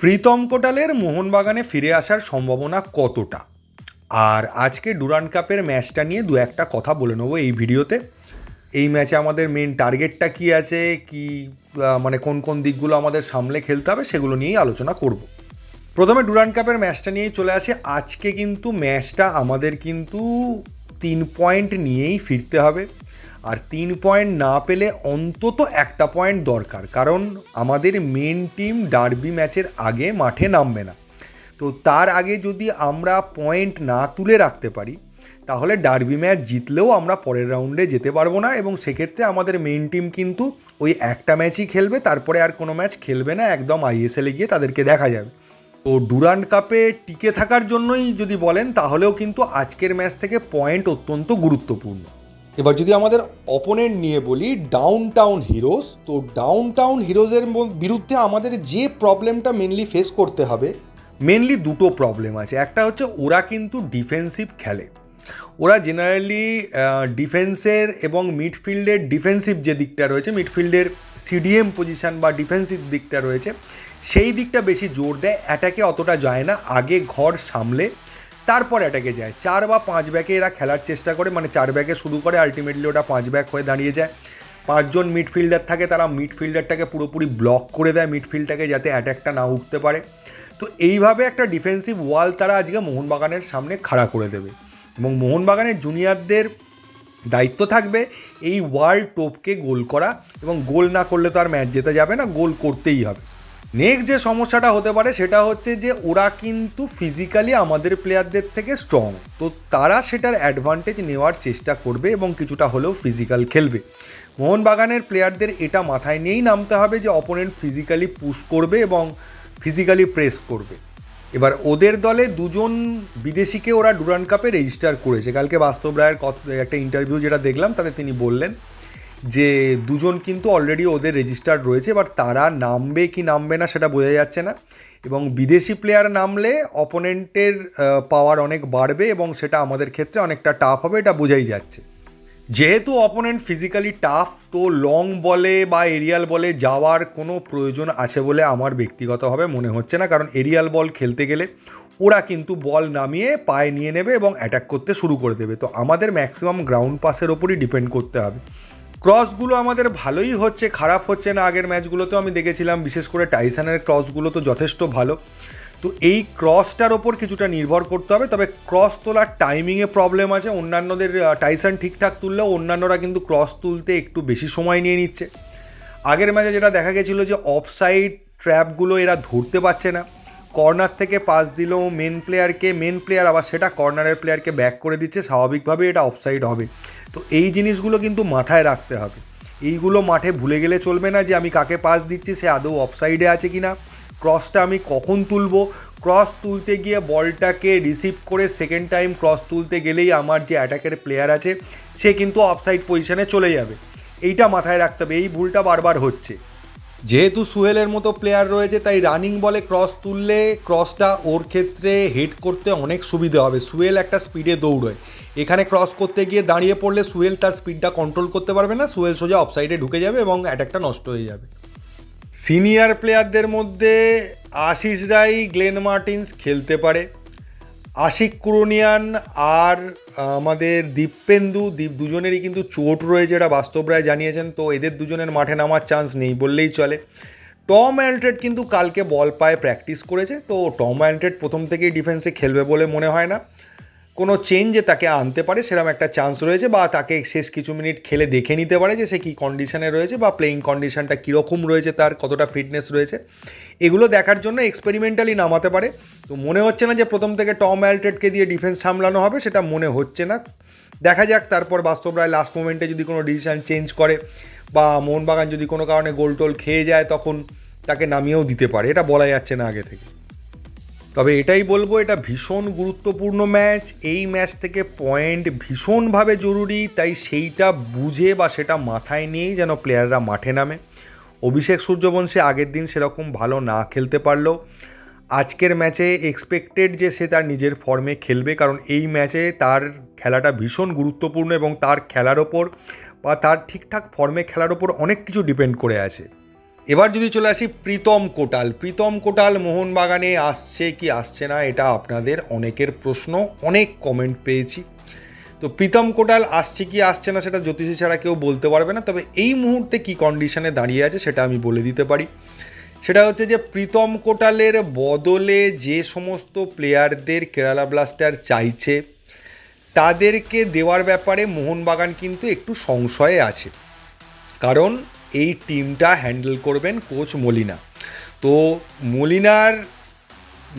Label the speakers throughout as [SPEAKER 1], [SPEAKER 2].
[SPEAKER 1] প্রীতম কোটালের মোহনবাগানে ফিরে আসার সম্ভাবনা কতটা? আর আজকে ডুরান্ড কাপের ম্যাচটা নিয়ে দু একটা কথা বলে নেব এই ভিডিওতে। এই ম্যাচে আমাদের মেন টার্গেটটা কি আছে? কি মানে কোন কোন দিকগুলো আমাদের সামলে খেলতে হবে সেগুলো নিয়েই আলোচনা করব। প্রথমে ডুরান্ড কাপের ম্যাচটা নিয়েই চলে আসে। আজকে কিন্তু ম্যাচটা আমাদের কিন্তু তিন পয়েন্ট নিয়েই ফিরতে হবে। আর তিন পয়েন্ট না পেলে অন্তত একটা পয়েন্ট দরকার, কারণ আমাদের মেন টিম ডার্বি ম্যাচের আগে মাঠে নামবে না। তো তার আগে যদি আমরা পয়েন্ট না তুলে রাখতে পারি, তাহলে ডার্বি ম্যাচ জিতলেও আমরা পরের রাউন্ডে যেতে পারব না এবং সেক্ষেত্রে আমাদের মেন টিম কিন্তু ওই একটা ম্যাচই খেলবে, তারপরে আর কোনো ম্যাচ খেলবে না, একদম আইএসএলে গিয়ে তাদেরকে দেখা যাবে। তো ডুরান্ড কাপে টিকে থাকার জন্যই যদি বলেন, তাহলেও কিন্তু আজকের ম্যাচ থেকে পয়েন্ট অত্যন্ত গুরুত্বপূর্ণ। এবার যদি আমাদের অপোনেন্ট নিয়ে বলি ডাউন টাউন হিরোজ তো ডাউন টাউন হিরোজের বিরুদ্ধে আমাদের যে প্রবলেমটা মেনলি ফেস করতে হবে মেনলি দুটো প্রবলেম আছে। একটা হচ্ছে ওরা কিন্তু ডিফেন্সিভ খেলে। ওরা জেনারেলি ডিফেন্সের এবং মিডফিল্ডের ডিফেন্সিভ যে দিকটা রয়েছে মিডফিল্ডের সিডিএম পজিশন বা ডিফেন্সিভ দিকটা রয়েছে, সেই দিকটা বেশি জোর দেয় অ্যাটাকে অতটা যায় না, আগে ঘর সামলে তারপর অ্যাটাকে যায়। চার বা পাঁচ ব্যাকে এরা খেলার চেষ্টা করে মানে চার ব্যাকে শুরু করে আলটিমেটলি ওটা পাঁচ ব্যাক হয়ে দাঁড়িয়ে যায়। পাঁচজন মিডফিল্ডার থাকে, তারা মিডফিল্ডারটাকে পুরোপুরি ব্লক করে দেয় মিডফিল্ডটাকে যাতে অ্যাটাকটা না উঠতে পারে। তো এইভাবে একটা ডিফেন্সিভ ওয়াল তারা আজকে মোহনবাগানের সামনে খাড়া করে দেবে। এবং মোহনবাগানের জুনিয়রদের দায়িত্ব থাকবে এই ওয়ার্ল্ড টোপকে গোল করা, এবং গোল না করলে তো আর ম্যাচ জেতা যাবে না, গোল করতেই হবে। নেক্সট যে সমস্যাটা হতে পারে সেটা হচ্ছে যে ওরা কিন্তু ফিজিক্যালি আমাদের প্লেয়ারদের থেকে স্ট্রং তো তারা সেটার অ্যাডভান্টেজ নেওয়ার চেষ্টা করবে এবং কিছুটা হলেও ফিজিক্যাল খেলবে। মোহনবাগানের প্লেয়ারদের এটা মাথায় নিয়েই নামতে হবে যে অপোনেন্ট ফিজিক্যালি পুশ করবে এবং ফিজিক্যালি প্রেস করবে। এবার ওদের দলে দুজন বিদেশিকে ওরা ডুরান কাপে রেজিস্টার করেছে। কালকে বাস্তব রায়ের একটা ইন্টারভিউ যেটা দেখলাম, তাতে তিনি বললেন যে দুজন কিন্তু অলরেডি ওদের রেজিস্টার্ড রয়েছে বাট তারা নামবে কি নামবে না সেটা বোঝা যাচ্ছে না। এবং বিদেশি প্লেয়ার নামলে অপোনেন্টের পাওয়ার অনেক বাড়বে এবং সেটা আমাদের ক্ষেত্রে অনেকটা টাফ হবে, এটা বোঝাই যাচ্ছে। যেহেতু অপোনেন্ট ফিজিক্যালি টাফ তো লং বলে বা এরিয়াল বলে যাওয়ার কোনো প্রয়োজন আছে বলে আমার ব্যক্তিগতভাবে মনে হচ্ছে না, কারণ এরিয়াল বল খেলতে গেলে ওরা কিন্তু বল নামিয়ে পায়ে নিয়ে নেবে এবং অ্যাটাক করতে শুরু করে দেবে। তো আমাদের ম্যাক্সিমাম গ্রাউন্ড পাসের ওপরই ডিপেন্ড করতে হবে। ক্রসগুলো আমাদের ভালোই হচ্ছে, খারাপ হচ্ছে না। আগের ম্যাচগুলোতেও আমি দেখেছিলাম, বিশেষ করে টাইসানের ক্রসগুলো তো যথেষ্ট ভালো। তো এই ক্রসটার ওপর কিছুটা নির্ভর করতে হবে, তবে ক্রস তোলার টাইমিংয়ে প্রবলেম আছে। অন্যান্যদের টাইসান ঠিকঠাক তুললেও অন্যান্যরা কিন্তু ক্রস তুলতে একটু বেশি সময় নিয়ে নিচ্ছে। আগের ম্যাচে যেটা দেখা গেছিল যে অফসাইড ট্র্যাপগুলো এরা ধরতে পারছে না। কর্নার থেকে পাস দিল মেন প্লেয়ারকে মেন প্লেয়ার আবার সেটা কর্নারের প্লেয়ারকে ব্যাক করে দিচ্ছে। স্বাভাবিকভাবে এটা অফসাইড হবে। তো এই জিনিসগুলো কিন্তু মাথায় রাখতে হবে। এইগুলো মাঠে ভুলে গেলে চলবে না যে আমি কাকে পাস দিচ্ছি, সে আদৌ অফসাইডে আছে কি না ক্রসটা আমি কখন তুলবো? ক্রস তুলতে গিয়ে বলটাকে রিসিভ করে সেকেন্ড টাইম ক্রস তুলতে গেলেই আমার যে অ্যাটাকের প্লেয়ার আছে, সে কিন্তু অফসাইড পজিশনে চলে যাবে। এইটা মাথায় রাখতে হবে, এই ভুলটা বারবার হচ্ছে। যেহেতু সুহেলের মতো প্লেয়ার রয়েছে, তাই রানিং বলে ক্রস তুললে ক্রসটা ওর ক্ষেত্রে হেড করতে অনেক সুবিধা হবে। সুহেল একটা স্পিডে দৌড়য়। এখানে ক্রস করতে গিয়ে দাঁড়িয়ে পড়লে সুয়েল তার স্পিডটা কন্ট্রোল করতে পারবে না। সুয়েল সোজা অফসাইডে ঢুকে যাবে এবং অ্যাটাকটা নষ্ট হয়ে যাবে। সিনিয়র প্লেয়ারদের মধ্যে আশিস রাই গ্লেন মার্টিন্স খেলতে পারে। আশিক কুরনিয়ান আর আমাদের দীপেন্দু, দীপ দুজনেরই কিন্তু চোট রয়েছে এটা বাস্তব রায় জানিয়েছেন, তো এদের দুজনের মাঠে নামার চান্স নেই বললেই চলে। টম অ্যান্ট্রেড কিন্তু কালকে বল পায়ে প্র্যাকটিস করেছে, তো টম অ্যান্ট্রেড প্রথম থেকেই ডিফেন্সে খেলবে বলে মনে হয় না। কোনো চেঞ্জে তাকে আনতে পারে সেরকম একটা চান্স রয়েছে বা তাকে শেষ কিছু মিনিট খেলে দেখে নিতে পারে যে সে কী কন্ডিশনে রয়েছে বা প্লেইং কন্ডিশনটা কীরকম রয়েছে, তার কতটা ফিটনেস রয়েছে। এগুলো দেখার জন্য এক্সপেরিমেন্টালি নামাতে পারে। তো মনে হচ্ছে না যে প্রথম থেকে টম অ্যালটেডকে দিয়ে ডিফেন্স সামলানো হবে, সেটা মনে হচ্ছে না। দেখা যাক, তারপর বাস্তব রায় লাস্ট মোমেন্টে যদি কোনো ডিসিশন চেঞ্জ করে বা মোহনবাগান যদি কোনো কারণে গোল টোল খেয়ে যায়, তখন তাকে নামিয়েও দিতে পারে। এটা বলা যাচ্ছে না আগে থেকে। তবে এটাই বলব, এটা ভীষণ গুরুত্বপূর্ণ ম্যাচ। এই ম্যাচ থেকে পয়েন্ট ভীষণভাবে জরুরি, তাই সেইটা বুঝে বা সেটা মাথায় নিয়েই যেন প্লেয়াররা মাঠে নামে। অভিষেক সূর্যবংশী আগের দিন সেরকম ভালো না খেলতে পারলেও, আজকের ম্যাচে এক্সপেক্টেড যে সে তার নিজের ফর্মে খেলবে, কারণ এই ম্যাচে তার খেলাটা ভীষণ গুরুত্বপূর্ণ এবং তার খেলার ওপর বা তার ঠিকঠাক ফর্মে খেলার ওপর অনেক কিছু ডিপেন্ড করে আছে। এবার যদি চলে আসি প্রীতম কোটাল। প্রীতম কোটাল মোহনবাগানে আসছে কি আসছে না, এটা আপনাদের অনেকের প্রশ্ন, অনেক কমেন্ট পেয়েছি। তো প্রীতম কোটাল আসছে কি আসছে না সেটা জ্যোতিষী ছাড়া কেউ বলতে পারবে না, তবে এই মুহূর্তে কি কন্ডিশনে দাঁড়িয়ে আছে সেটা আমি বলে দিতে পারি। সেটা হচ্ছে যে প্রীতম কোটালের বদলে যে সমস্ত প্লেয়ারদের কেরালা ব্লাস্টার চাইছে, তাদেরকে দেওয়ার ব্যাপারে মোহনবাগান কিন্তু একটু সংশয়ে আছে। কারণ এই টিমটা হ্যান্ডেল করবেন কোচ মলিনা। তো মলিনার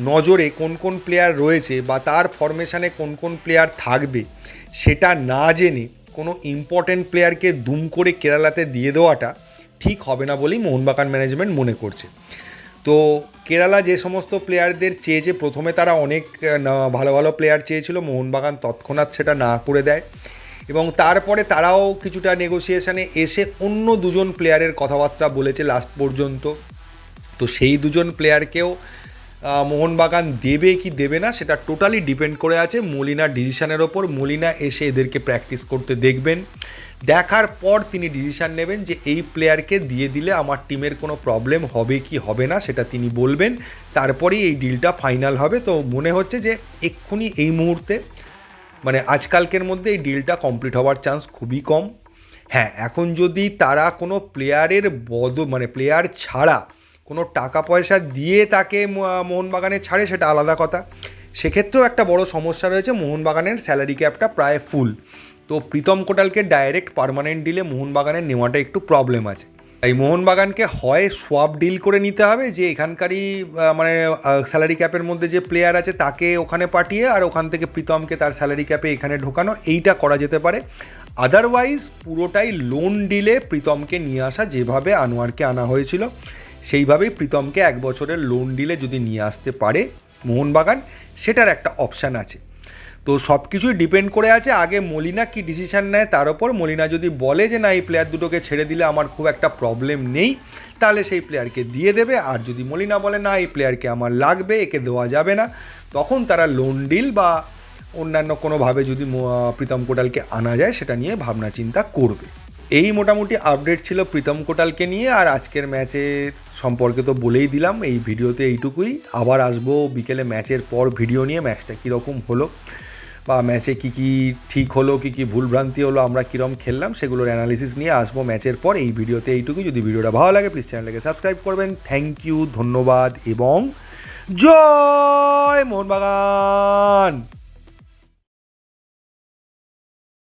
[SPEAKER 1] নজরে কোন কোন প্লেয়ার রয়েছে বা তার ফরমেশনে কোন কোন প্লেয়ার থাকবে, সেটা না জেনে কোনো ইম্পর্টেন্ট প্লেয়ারকে দুম করে কেরালাতে দিয়ে দেওয়াটা ঠিক হবে না বলেই মোহনবাগান ম্যানেজমেন্ট মনে করছে। তো কেরালা যে সমস্ত প্লেয়ারদের চেয়েছে, প্রথমে তারা অনেক ভালো ভালো প্লেয়ার চেয়েছিল, মোহনবাগান তৎক্ষণাৎ সেটা না করে দেয়। এবং তারপরে তারাও কিছুটা নেগোসিয়েশনে এসে অন্য দুজন প্লেয়ারের কথাবার্তা বলেছে লাস্ট পর্যন্ত। তো সেই দুজন প্লেয়ারকেও মোহনবাগান দেবে কি দেবে না সেটা টোটালি ডিপেন্ড করে আছে। মলিনার ডিসিশনের ওপর, মলিনা এসে এদেরকে প্র্যাকটিস করতে দেখবেন। দেখার পর তিনি ডিসিশন নেবেন যে এই প্লেয়ারকে দিয়ে দিলে আমার টিমের কোনো প্রবলেম হবে কি হবে না সেটা তিনি বলবেন। তারপরেই এই ডিলটা ফাইনাল হবে। তো মনে হচ্ছে যে এক্ষুনি এই মুহূর্তে মানে আজকালকের মধ্যে এই ডিলটা কমপ্লিট হওয়ার চান্স খুবই কম। হ্যাঁ এখন যদি তারা কোনো প্লেয়ারের বদ মানে প্লেয়ার ছাড়া কোনো টাকা পয়সা দিয়ে তাকে মোহনবাগানে ছাড়ে, সেটা আলাদা কথা। সেক্ষেত্রেও একটা বড় সমস্যা রয়েছে, মোহনবাগানের স্যালারি ক্যাপটা প্রায় ফুল তো প্রীতম কোটালকে ডাইরেক্ট পার্মানেন্ট ডিলে মোহনবাগানের নেওয়াটা একটু প্রবলেম আছে। তাই মোহনবাগানকে হয় সোয়াপ ডিল করে নিতে হবে যে এখানকারই মানে স্যালারি ক্যাপের মধ্যে যে প্লেয়ার আছে তাকে ওখানে পাঠিয়ে আর ওখান থেকে প্রীতমকে তার স্যালারি ক্যাপে এখানে ঢোকানো, এইটা করা যেতে পারে। আদারওয়াইজ পুরোটাই লোন ডিলে প্রীতমকে নিয়ে আসা যেভাবে আনোয়ারকে আনা হয়েছিল, সেইভাবেই প্রীতমকে এক বছরের লোন ডিলে যদি নিয়ে আসতে পারে মোহনবাগান, সেটার একটা অপশান আছে। তো সব কিছুই ডিপেন্ড করে আছে, আগে মলিনা কি ডিসিশন নেয় তার ওপর। মলিনা যদি বলে যে, না, এই প্লেয়ার দুটোকে ছেড়ে দিলে আমার খুব একটা প্রবলেম নেই, তাহলে সেই প্লেয়ারকে দিয়ে দেবে। আর যদি মলিনা বলে, না, এই প্লেয়ারকে আমার লাগবে, একে দেওয়া যাবে না, তখন তারা লোন ডিল বা অন্যান্য কোনোভাবে যদি প্রীতম কোটালকে আনা যায়, সেটা নিয়ে ভাবনা চিন্তা করবে। এই মোটামুটি আপডেট ছিল প্রীতম কোটালকে নিয়ে, আর আজকের ম্যাচে সম্পর্কে তো বলেই দিলাম। এই ভিডিওতে এইটুকুই। আবার আসব বিকেলে ম্যাচের পর ভিডিও নিয়ে ম্যাচটা কীরকম হলো। বা ম্যাচে কী কী ঠিক হলো, কী কী ভুলভ্রান্তি হলো, আমরা কীরকম খেললাম, সেগুলোর অ্যানালিসিস নিয়ে আসব ম্যাচের পর এই ভিডিওতে এইটুকু যদি ভিডিওটা ভালো লাগে প্লিজ চ্যানেলটাকে সাবস্ক্রাইব করবেন। থ্যাংক ইউ ধন্যবাদ এবং জয় মোহনবাগান!